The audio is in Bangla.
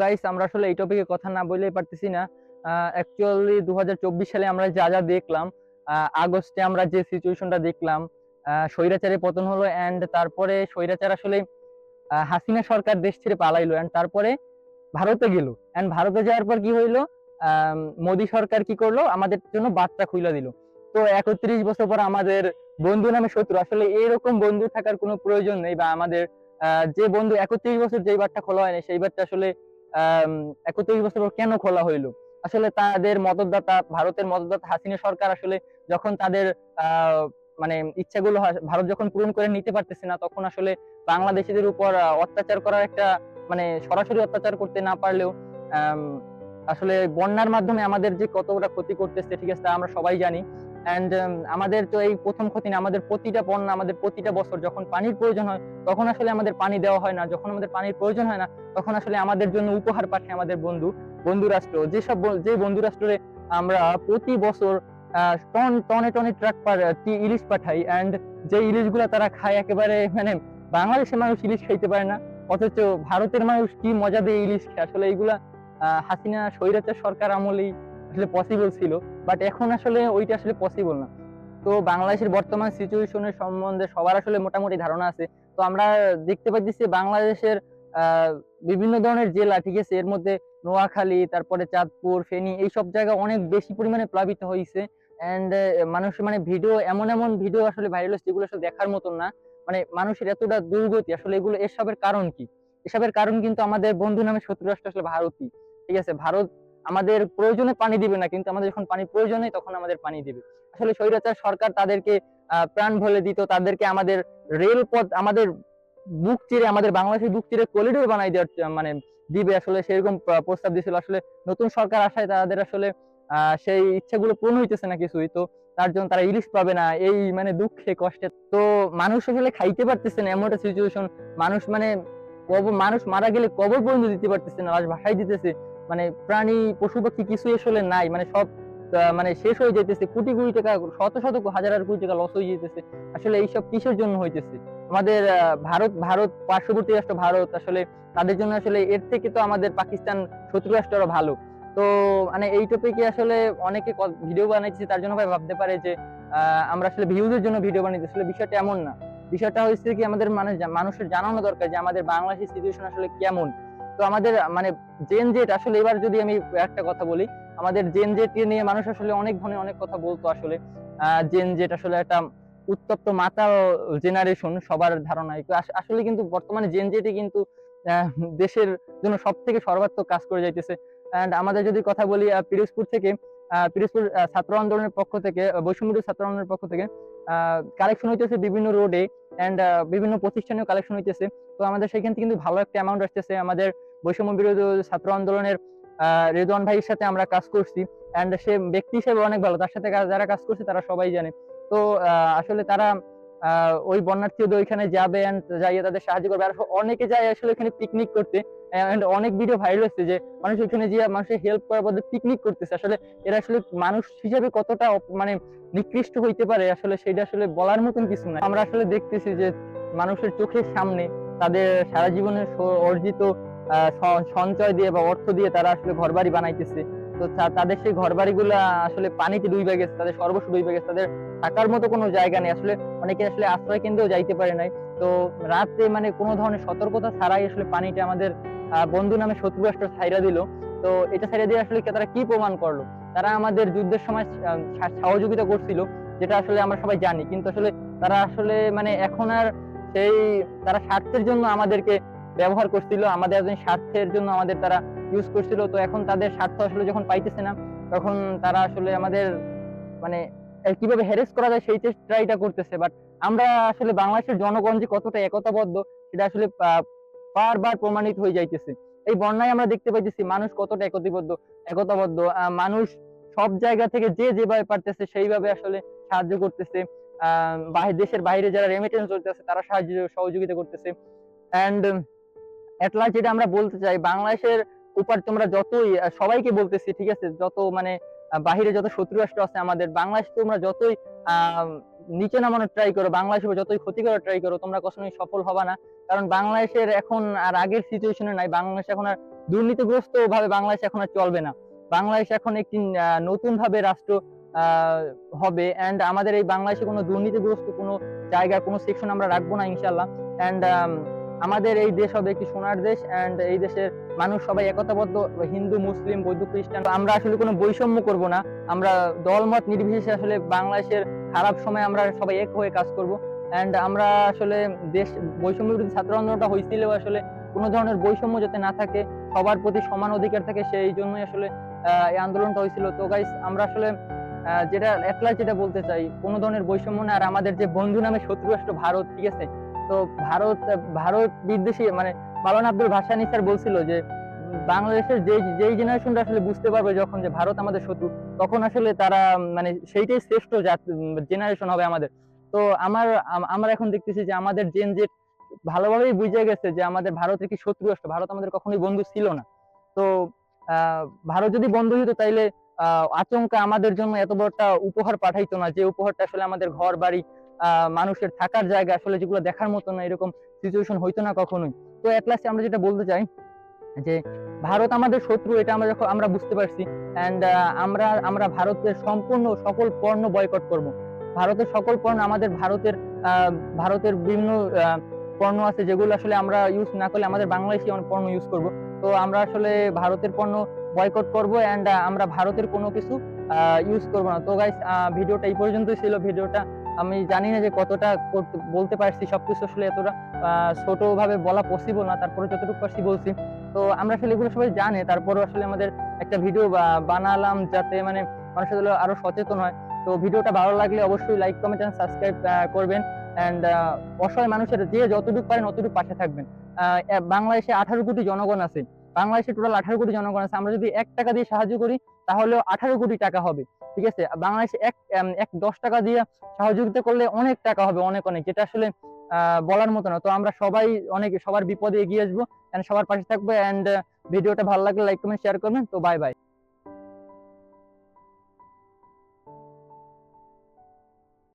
গাইস আমরা আসলে এই টপিকে কথা না বললেই পারতেছি না। অ্যাকচুয়ালি দু সালে আমরা যা যা দেখলাম আগস্টে আমরা যে সিচুয়েশনটা দেখলাম স্বৈরাচারে পতন হলো অ্যান্ড তারপরে স্বৈরাচার আসলে হাসিনা সরকার দেশ ছেড়ে পালাইলো অ্যান্ড তারপরে ভারতে গেল। অ্যান্ড ভারতে যাওয়ার পর কি হইল? মোদী সরকার কি করল? আমাদের জন্য বার্তা খুলে দিল। তো একত্রিশ বছর পর আমাদের বন্ধু নামে শত্রু। আসলে এরকম বন্ধু থাকার কোনো প্রয়োজন নেই বা আমাদের যে বন্ধু একত্রিশ বছর যেই বারটা খোলা হয়নি, সেই বারটা আসলে একত্রিশ বছর পর কেন খোলা হইল? আসলে তাদের মদতদাতা, ভারতের মদতদাতা হাসিনা সরকার আসলে যখন তাদের মানে ইচ্ছাগুলো ভারত যখন পূরণ করে নিতে পারতেছে না, তখন আসলে বাংলাদেশিদের উপর অত্যাচার করার একটা মানে সরাসরি অত্যাচার করতে না পারলেও আসলে বন্যার মাধ্যমে আমাদের যে কতটা ক্ষতি করতেছে, ঠিক আছে আমরা সবাই জানি। অ্যান্ড আমাদের তো এই প্রথম ক্ষতি না, আমাদের প্রতিটা বন্যা আমাদের প্রতিটা বছর যখন পানির প্রয়োজন হয়, তখন আসলে আমাদের পানি দেওয়া হয় না। যখন আমাদের পানির প্রয়োজন হয় না, তখন আসলে আমাদের জন্য উপহার পাঠায় আমাদের বন্ধু বন্ধু রাষ্ট্র যেসব যে বন্ধু রাষ্ট্রে আমরা প্রতি বছর টন, টনে টনে ট্রাক ইলিশ পাঠাই অ্যান্ড যে ইলিশগুলো তারা খায় একেবারে মানে বাংলাদেশের মানুষ ইলিশ খাইতে পারে না, অথচ ভারতের মানুষ কি মজা দিয়ে ইলিশ খায়। আসলে এইগুলা হাসিনা, স্বৈরাচার সরকার আমলেই আসলে পসিবল ছিল বাট এখন আসলে ওইটা আসলে পসিবল না। তো বাংলাদেশের বর্তমান সিচুয়েশনের সম্বন্ধে সবার আসলে মোটামুটি ধারণা আছে। তো আমরা দেখতে পাচ্ছি বাংলাদেশের বিভিন্ন ধরনের জেলা, ঠিক আছে, এর মধ্যে নোয়াখালী, তারপরে চাঁদপুর, ফেনী এই সব জায়গা অনেক বেশি পরিমাণে প্লাবিত হয়েছে এন্ড মানুষ মানে ভিডিও, এমন এমন ভিডিও আসলে ভাইরাল হচ্ছে যেগুলো আসলে দেখার মতন না। মানে মানুষের এতটা দুর্গতি, আসলে এগুলো এসবের কারণ কি? এসবের কারণ কিন্তু আমাদের বন্ধু নামে শত্রু রাষ্ট্র আসলে ভারতই, ঠিক আছে? ভারত আমাদের প্রয়োজনে পানি দিবে না, কিন্তু আমাদের যখন পানি প্রয়োজন হয় তখন আমাদের পানি দিবে। আসলে স্বৈরাচার সরকার তাদেরকে প্রাণ ভরে দিত, তাদেরকে আমাদের রেলপথ, আমাদের বুক চিরে, আমাদের বাংলাদেশের বুক চিরে করিডোর বানাই দেওয়ার মানে দিবে। আসলে সেরকম প্রস্তাব দিয়েছিল আসলে নতুন সরকার আসায় তাদের আসলে সেই ইচ্ছাগুলো পূর্ণ হইতেছে না কিছুই। তো তার জন্য তারা ইলিশ পাবে না। এই মানে দুঃখে, কষ্টে। তো মানুষ আসলে খাইতে পারতেছে না এমন একটা সিচুয়েশন মানুষ মানে কবর মানুষ মারা গেলে কবর পর্যন্ত দিতে পারতেছে না। লাশ ভাসাই দিতেছে। মানে প্রাণী, পশু পাখি কিছুই আসলে নাই। মানে সব মানে শেষ হয়ে যাইতেছে। কোটি কোটি টাকা, শত শত হাজার কোটি টাকা লস হয়ে যেতেছে আসলে এইসব কিসের জন্য হইতেছে? আমাদের ভারত ভারত, পার্শ্ববর্তী রাষ্ট্র ভারত আসলে তাদের জন্য আসলে এর থেকে তো আমাদের পাকিস্তান, শত্রু রাষ্ট্র ভালো। তো মানে এই টপিকে আসলে অনেকে ভিডিও বানাইছে তার জন্য ভাই ভাবতে পারে যে আমরা আসলে ভিউজের জন্য ভিডিও বানাইছি আসলে বিষয়টা এমন না। বিষয়টা হচ্ছে কি, আমাদের মানে জা- মানুষের জানানো দরকার যে আমাদের বাংলাদেশের সিচুয়েশন আসলে কেমন। তো আমাদের মানে জেন জেট আসলে এবার যদি আমি একটা কথা বলি, আমাদের জেন জেট নিয়ে মানুষ আসলে অনেক ধরনের অনেক কথা বলতো আসলে। জেন জেট আসলে একটা উত্তপ্ত মাতাল জেনারেশন সবার ধারণায় আসলে কিন্তু বর্তমানে জেন জেটই কিন্তু দেশের জন্য সব থেকে সর্বাত্মক কাজ করে যাইতেছে। অ্যান্ড আমাদের যদি কথা বলি পিরোজপুর থেকে পিরোজপুর ছাত্র আন্দোলনের পক্ষ থেকে বৈষম্য ছাত্র আন্দোলনের পক্ষ থেকে কালেকশন হইতেছে বিভিন্ন রোডে অ্যান্ড বিভিন্ন প্রতিষ্ঠানেও কালেকশন হইতেছে। তো আমাদের সেখান থেকে কিন্তু ভালো একটা অ্যামাউন্ট আসতেছে। আমাদের বৈষম্য বিরোধী ছাত্র আন্দোলনের রেদওয়ান ভাইয়ের সাথে আমরা কাজ করছি। অ্যান্ড সে ব্যক্তি হিসেবে অনেক ভালো। তার সাথে যারা কাজ করছে তারা সবাই জানে। তো আসলে তারা ওই বন্যার্থীদের ওইখানে যাবে অ্যান্ড যাইয়ে তাদের সাহায্য করবে। আর অনেকে যায় আসলে ওখানে পিকনিক করতে। অ্যান্ড অনেক ভিডিও ভাইরাল হচ্ছে যে, মানুষ ওখানে যে মানুষের হেল্প করার বদলে পিকনিক করতেছে। আসলে এরা আসলে মানুষ হিসেবে কতটা মানে নিকৃষ্ট হইতে পারে, আসলে সেটা আসলে বলার মতন কিছু না আমরা আসলে দেখতেছি যে, মানুষের চোখের সামনে তাদের সারা জীবনের অর্জিত সঞ্চয় দিয়ে বা অর্থ দিয়ে তারা আসলে ঘরবাড়ি বানাইতেছে। তো তাদের সেই ঘরবাড়িগুলো আসলে পানিতে ডুবে গেছে, তাদের সর্বস্ব ডুবে গেছে, তাদের থাকার মতো কোনো জায়গা নেই। আসলে অনেকে আসলে আশ্রয় কেন্দ্রেও যাইতে পারে নাই। তো রাতে মানে কোনো ধরনের সতর্কতা ছাড়াই আসলে পানিটা আমাদের বন্ধু নামে শত্রু রাষ্ট্র ছাইরা দিল। তো এটা ছাইরা দিয়ে আসলে তারা কি প্রমাণ করল? তারা আমাদের যুদ্ধের সময় সহযোগিতা করছিল, যেটা আসলে আমরা সবাই জানি। কিন্তু আসলে তারা আসলে মানে এখন আর সেই, তারা স্বার্থের জন্য আমাদেরকে ব্যবহার করছিল আমাদের একজন স্বার্থের জন্য আমাদের তারা ইউজ করছিল। তো এখন তাদের স্বার্থ আসলে যখন পাইতেছে না তখন তারা আসলে আমাদের মানে কীভাবে হ্যারেস করা যায় সেই ট্রাইটা করতেছে। বাট আমরা আসলে বাংলাদেশের জনগণ যে কতটা একতাবদ্ধ সেটা আসলে বারবার প্রমাণিত হয়ে যাইতেছে। এই বন্যায় আমরা দেখতে পাইতেছি মানুষ কতটা একতিবদ্ধ একতাবদ্ধ। মানুষ সব জায়গা থেকে যে যেভাবে পারতেছে সেইভাবে আসলে সাহায্য করতেছে। আহ, দেশের বাইরে যারা রেমিটেন্স চলতেছে তারা সাহায্য সহযোগিতা করতেছে। অ্যান্ড এটলা যেটা আমরা বলতে চাই, বাংলাদেশের উপর তোমরা যতই সবাইকে বলতেছি, ঠিক আছে? যত মানে বাহিরে যত শত্রু রাষ্ট্র আছে আমাদের, বাংলাদেশ তোমরা যতই নিচে নামানোর ট্রাই করো, বাংলাদেশের উপর যতই ক্ষতি করার ট্রাই করো, তোমরা কখনোই সফল হবা না। কারণ বাংলাদেশের এখন আর আগের সিচুয়েশনে নাই, বাংলাদেশ এখন আর দুর্নীতিগ্রস্ত ভাবে বাংলাদেশ এখন আর চলবে না। বাংলাদেশ এখন একটি নতুন ভাবে রাষ্ট্র হবে এন্ড আমাদের এই বাংলাদেশে কোনো দুর্নীতিগ্রস্ত কোনো জায়গা, কোনো সেকশন আমরা রাখব না ইনশাল্লাহ এন্ড আমাদের এই দেশ হবে একটি সোনার দেশ এন্ড এই দেশের মানুষ সবাই একতাবদ্ধ, হিন্দু, মুসলিম, বৌদ্ধ, খ্রিস্টান। আমরা আসলে কোনো বৈষম্য করব না। আমরা দলমত নির্বিশেষে আসলে বাংলাদেশের খারাপ সময় আমরা সবাই এক হয়ে কাজ করব। এন্ড আমরা আসলে দেশ, বৈষম্য বিরোধী ছাত্র আন্দোলনটা হয়েছিল আসলে কোনো ধরনের বৈষম্য যাতে না থাকে, সবার প্রতি সমান অধিকার থাকে, সেই জন্যই আসলে এই আন্দোলনটা হয়েছিল তো গাইস আমরা আসলে যেটা একলা যেটা বলতে চাই, কোনো ধরনের বৈষম্য না। আর আমাদের যে বন্ধু নামে শত্রু রাষ্ট্র ভারত, ঠিক আছে? তো ভারত ভারত বিদ্বেষী মানে মালানা আব্দুল ভাসানি স্যার বলছিল যে বাংলাদেশের যে যেই জেনারেশনটা আসলে বুঝতে পারবে যখন যে ভারত আমাদের শত্রু তখন আসলে তারা মানে সেইটাই শ্রেষ্ঠ জেনারেশন হবে আমাদের। তো আমার আম- আমরা এখন দেখতেছি যে আমাদের জেন জেট ভালোভাবেই বুঝে গেছে যে আমাদের ভারতের কি শত্রু রাষ্ট্র ভারত আমাদের কখনোই বন্ধু ছিল না। তো ভারত যদি বন্ধু হতো তাইলে আহ, আচমকা আমাদের জন্য এত বড় একটা উপহার পাঠাইতো না যে উপহারটা আসলে আমাদের ঘর বাড়ি মানুষের থাকার জায়গা আসলে যেগুলো দেখার মতো না, এরকম সিচুয়েশন হইতো না কখনোই। তো এট লাস্টে আমরা যেটা বলতে চাই, যে ভারত আমাদের শত্রু, এটা আমরা যখন, আমরা বুঝতে পারছি। এন্ড আমরা আমরা ভারতের সম্পূর্ণ সকল পণ্য বয়কট করব। ভারতের সকল পণ্য, আমাদের ভারতের ভারতের বিভিন্ন পণ্য আছে যেগুলো আসলে আমরা ইউজ না করলে আমাদের বাংলাদেশি অনেক পণ্য ইউজ করব। তো আমরা আসলে ভারতের পণ্য বয়কট করব এন্ড আমরা ভারতের কোনো কিছু ইউজ করব না। তো গাইস ভিডিওটা এই পর্যন্তই ছিল। ভিডিওটা আমি জানি না যে কতটা বলতে পারছি সবকিছু আসলে এতটা ছোট ভাবে বলা পসিবল না, তারপরে যতটুকু পারছি বলছি। তো আমরা আসলে এগুলো সবাই জানে তারপরে আসলে আমাদের একটা ভিডিও বানালাম যাতে মানে মানুষ আরও সচেতন হয়। তো ভিডিওটা ভালো লাগলে অবশ্যই লাইক কমেন্ট এন্ড সাবস্ক্রাইব করবেন। এন্ড অসহায় মানুষের যে যতটুকু পারেন অতটুকু পাশে থাকবেন। বাংলাদেশে আঠারো কোটি জনগণ আছে। বাংলাদেশে টোটাল আঠারো কোটি জনগণ আছে। আমরা যদি এক টাকা দিয়ে সাহায্য করি, তাহলেও আঠারো কোটি টাকা হবে। ঠিক আছে? বাংলাদেশে এক এক দশ টাকা দিয়ে সহযোগিতা করলে অনেক টাকা হবে, অনেক অনেক। যেটা আসলে বলার মতো না। তো আমরা সবাই অনেক, সবার বিপদে এগিয়ে আসব। সবার পাশে থাকব। এন্ড ভিডিওটা ভালো লাগলে লাইক কমেন্ট শেয়ার করবেন। তো বাই বাই